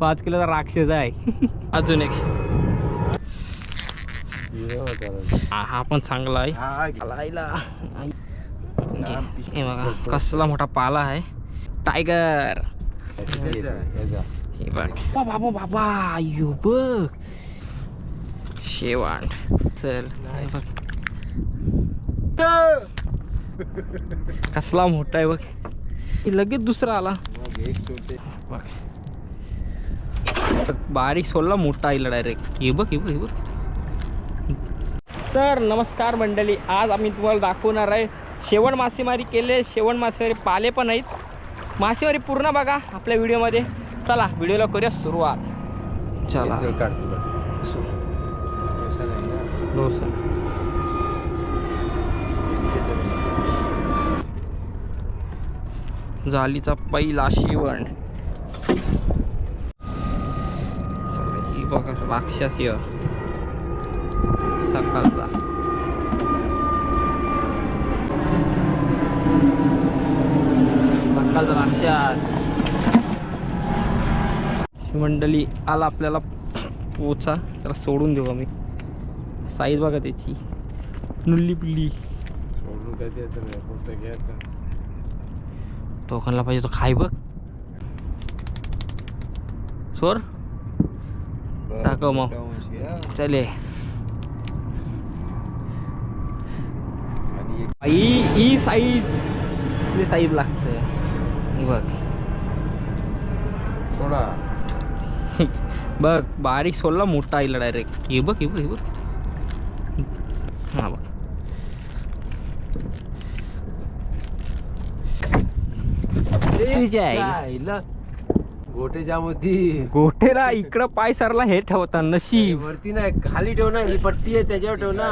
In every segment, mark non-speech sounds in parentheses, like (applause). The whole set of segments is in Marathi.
पाच किलोचा राक्षस आहे. (laughs) अजून एक. हा हा पण चांगला आहे. बघा कसला मोठा पाला आहे. टायगर बा- बाबा बाबा अयो बघ. शेवांड. चल बघ. कसला मोठा आहे बघ. हे लगेच दुसरा आला. बघ. बारीक सोडला मोठा आईला डायरेक्ट हे बघ हे बघ हे बघ तर नमस्कार मंडळी आज आम्ही तुम्हाला दाखवणार आहे शेवण मासेमारी केले. शेवण मासेमारी पाले पण आहेत. मासेमारी पूर्ण बघा आपल्या व्हिडिओमध्ये. चला व्हिडिओला करूया सुरुवात. चला. सर. जालीचा पहिला शेवण चला, बघा राक्षसीय सकाळचा. सकाळचा राक्षस मंडळी आला आपल्याला पोचा. त्याला सोडून देऊ आम्ही. साईज बघा त्याची. नुल्ली पिल्ली. तो खाल्ला पाहिजे तो खाय बघ. सोर दाखव मग चले ही साईज असली साईज लागते हे बघ बघ बारीक सोडला मोठा आईला डायरेक्ट हे बघ हे बघ हे बघ हा बघ तुझ्या आईला. गोटेच्या मध्ये गोठेला इकडं पाय सरला हे ठेवता नशीब. वरती नाही खाली ठेव ना ही पट्टी आहे त्याच्यावर ठेव ना.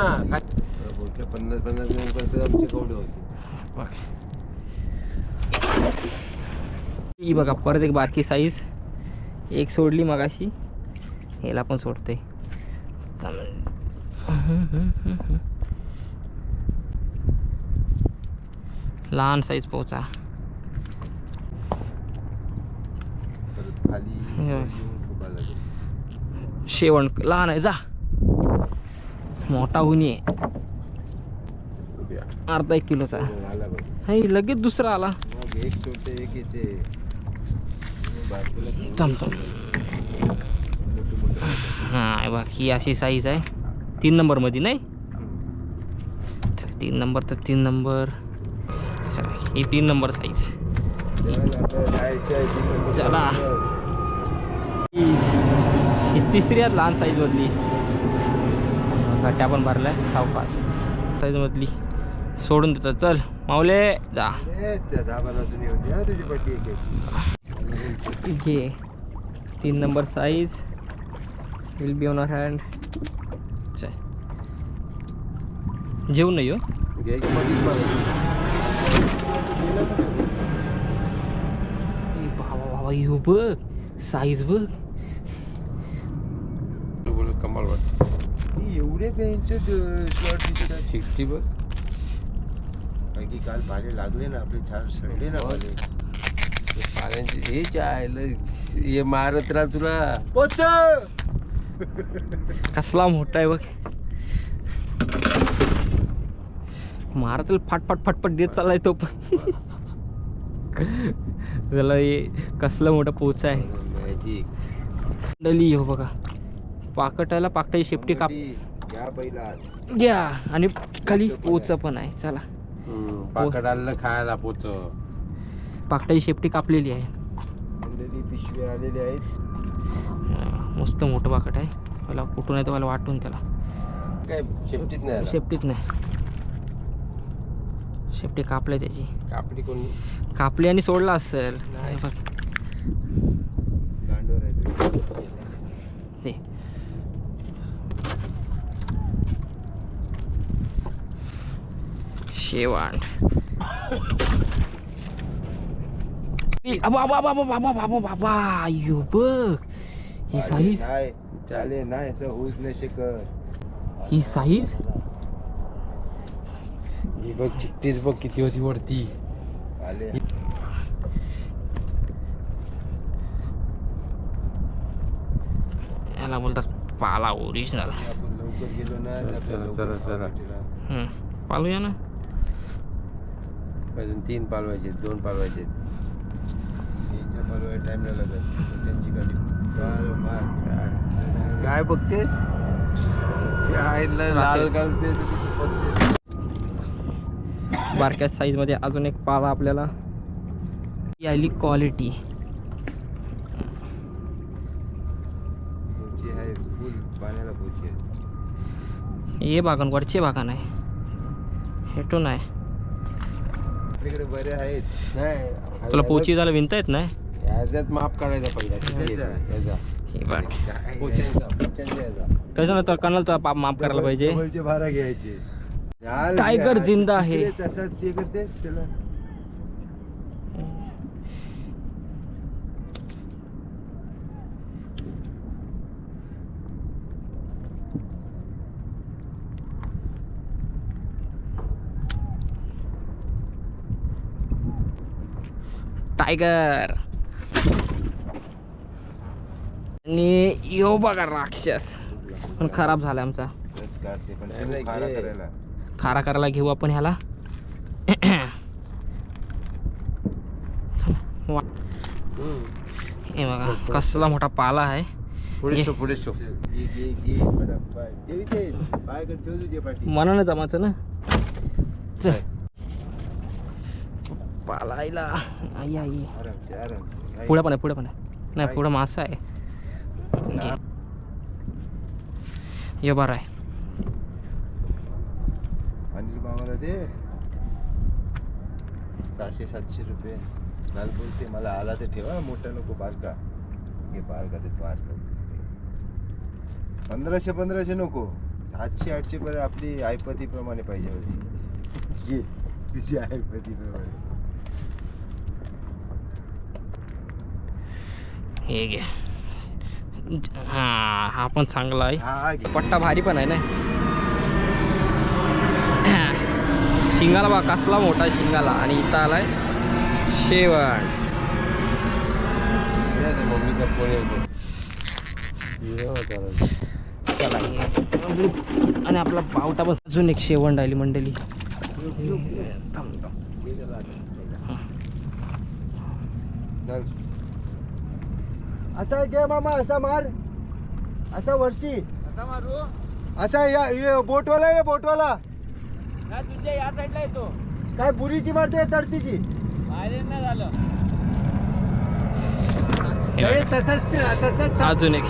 बोलते पन्नास पन्नास पर्यंत आमचे कवडे होते. बघ. ही बघा परत एक बारकी साईज एक सोडली मगाशी. ह्याला पण सोडते. लहान साईज पोचा परत खाली हे. येऊन ठोकायला लागेल. शेवण लहान आहे जा. मोठा होऊन ये. अर्धा एक किलोचा. नाही लगेच दुसरा आला. थांबतो हां हे ही अशी साईज आहे. तीन नंबरमध्ये नाही? चल तीन नंबर तर तीन नंबर ही तीन नंबर साईज चला आता जायचं आहे तीन नंबर चला. साईडवर. ही ही तिसरी आहे लहान साईजमधली साठ्या पण भरल्या सावकाश. साईजमधली सोडून देतात चल माऊले जा. घे. तीन number size will be on hand जेवण नाही हो. बाबा बाबा यो बघ. साईज बघ. एवढे बेंच चिकटी बघ. कारण की काल पाणी लागले ना आपले झाड सडले ना हो. पाले ते पाण्याचे हे जायला हे मारत राहा तुला. पोच कसला मोठा आहे बघ. मारतील फाटफाट फाटफाट देत चाललाय तो पण. त्याला हे कसलं मोठं पोच आहे. मॅजिक. डली हो बघा. पाकटाला पाकटाची शेपटी काप घ्या पहिला आत. घ्या आणि खाली पोच पण आहे. चला. पाकड आलेलं खायला पोच. पाकटाची शेपटी कापलेली आहे. मंडळी पिशवे आलेले आहेत. अं, मस्त मोठं पाकट आहे. मला कुठून आहे तर मला वाटून त्याला. काय शेपटीत नाही आला. शेपटीत नाही. शेपटी कापली त्याची. कापडी कोण कापली आणि सोडला असेल. नाही. बघ गांडोर आहे ते शेवांड ए, अबा, अबा, अबा, अबा, अबा, अबा, बाबा अयो बघ ही साईज नाही चाले नाही असं होऊच नाही शकत ही साईज ही बघ चिकटीच बघ किती होती वरती आले याला बोलतात पाला ओरिजिनल आपण लवकर गेलो ना तर आपल्याला चला, लवकर चला, खावं भेटेल. पालूया ना अजून तीन पालवायचे दोन पालवायचे लागत. त्यांची गाडी मार. काय बघतेस? लाल घालते तर तिथे बघतेस बारक्या साईजमध्ये अजून एक पाला आपल्याला. ही आली क्वालिटी आहे आहे. हे बागान वरचे बागान आहे. हेटो नाही. आपल्याकडे बरे आहेत. नाही तुला पोची झालं विनता येत नाही? याच्यात माप काढायचा पहिला. ही याचा. त्याच्यानं तर कणाला तुला माफ करायला पाहिजे? भारा घ्यायचे. जिंदा आहे. तसाच हे करतेस त्याला टायगर आणि यो बघा राक्षस. पण खराब झाला आमचा. खारा. करायला. खारा करायला घेऊ आपण ह्याला. वा- हे बघा कसला मोठा पाला आहे. मनानं जमाचं ना? चल पाला आईला आई आई. पुढे पण आहे पुढे पण आहे. नाही पुढं मासा आहे. हे बरं आहे. अनिल मामाला दे. सहाशे सातशे रुपये. काल बोलते मला आला तर ठेवा मोठा नको बारका. घे बारका ते बारका. पंधराशे पंधराशे नको. सातशे आठशे पर्यंत आपली आयपतीप्रमाणे पाहिजे होती. तुझी आयपतीप्रमाणे. हे घे हा हा पण चांगला आहे हा पट्टा भारी पण आहे ना शिंगाला बा कसला मोठा आहे शिंगाला आणि इथं आलाय शेवण चला आणि आपला पावटा पण अजून एक शेवण राहिली मंडळी थांब, थांब. असा घे मामा असा मार. असा वर्षी असा या ये बोटवाला आहे बोटवाला. तुझ्या या साईडला येतो. काय बुरीची मारते तरतीची ए, तसाच ठेव, तसाच. अजून एक.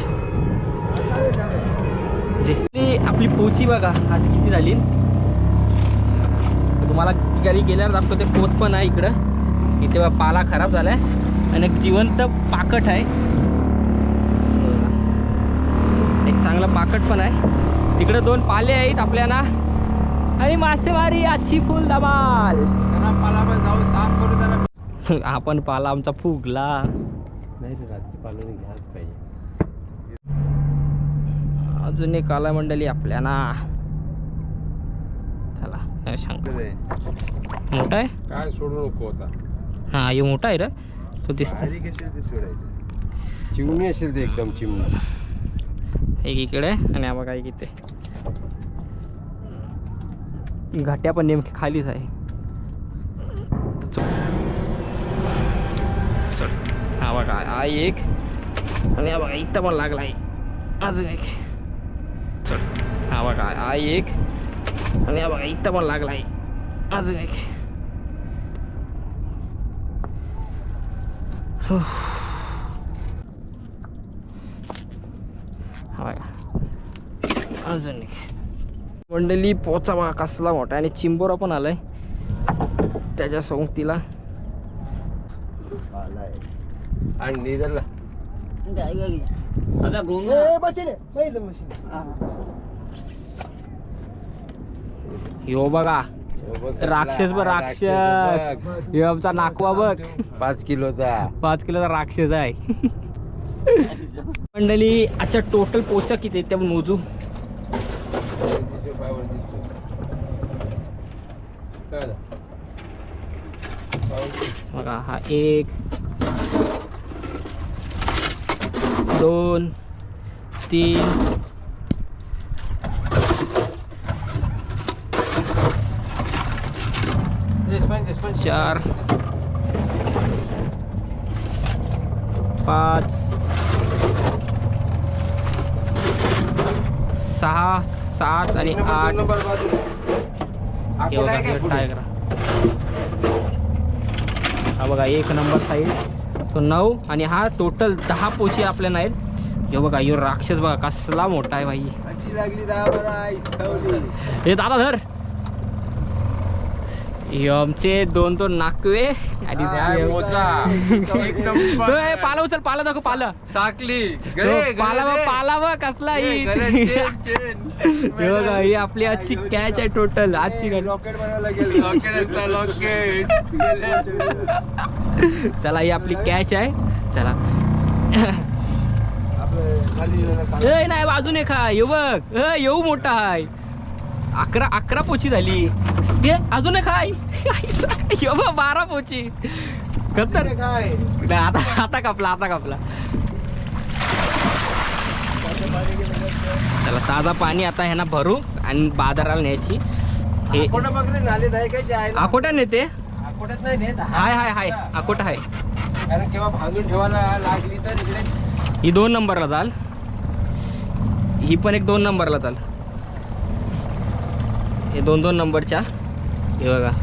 जी आपली पोची बघा आज किती झाली? तर तुम्हाला घरी गेल्यावर दाखवते पोत पण आहे इकडं. इथे बघा पाला खराब झालाय. आणि एक जिवंत पाकट आहे एक चांगलं पाकट पण आहे. तिकडं दोन पाले आहेत आपल्याला. आणि मासेमारी आजची फुल धमाल. त्याला (laughs) आपण पाला आमचा फुगला. अजून एक आला मंडळी आपल्याला. चला शंकर. मोठा आहे? काय सोडू नको आता. हा हे मोठा आहे रे. तो दिसत चिमणी असेल ते एकदम चिमणी. एक इकडे आणि हा बघा एक इथे. घाट्या पण नेमकी खालीच आहे. चल. हा बघा हा एक. आणि हा बघा इथं पण लागला आहे अजून एक. चल हा बघा हा एक. आणि हा बघा इथं पण लागला आहे अजून एक. हो. बघा अजून एक. मंडळी पोचा बघा कसला मोठा आणि चिंबोरा पण आलाय. त्याच्या सोंगतीला आलाय आणि यो बघा. राक्षस बघ राक्षस. यो आमचा नाकवा बघ. पाच किलोचा. पाच किलोचा राक्षस आहे. (laughs) (laughs) मंडळी अच्छा टोटल पोचा किती आहेत ते मोजू. बघा हा एक दोन तीन चार पाच सहा सात आणि आठ. हे बघा एक नंबर साईज तो नऊ आणि हा टोटल दहा पोची आपल्याला आहेत हे बघा यो राक्षस बघा कसला मोठा आहे भाई. अशी लागली हे दादा धर. हे आमचे दोन दोन नाकवे आणि हा. एक हे (laughs) पाला उचल पाला दाखव पाला. साकली. पाला बघ गले पाला बघ कसला (laughs) हे, ही. हे ही आपली आजची कॅच आहे टोटल आजची. (laughs) चला ही आपली कॅच आहे. चला. नाही बाजूने खा येऊ बघ. येऊ मोठा आहे अकरा अकरा पोची झाली. ते अजून खाय बारा पोची. खतर काय आता आता कापला आता कापला. चला ताजा पाणी आता ह्यांना भरू आणि बाजाराला न्यायची. हे अकोटा नेते. हाय हाय हाय. अकोटा हाय कारण केव्हा भांडून ठेवायला लागली तर इकडे ही दोन नंबरला चाल. ही पण एक दोन नंबरला चाल. हे दोन दोन नंबरच्या. हे बघा.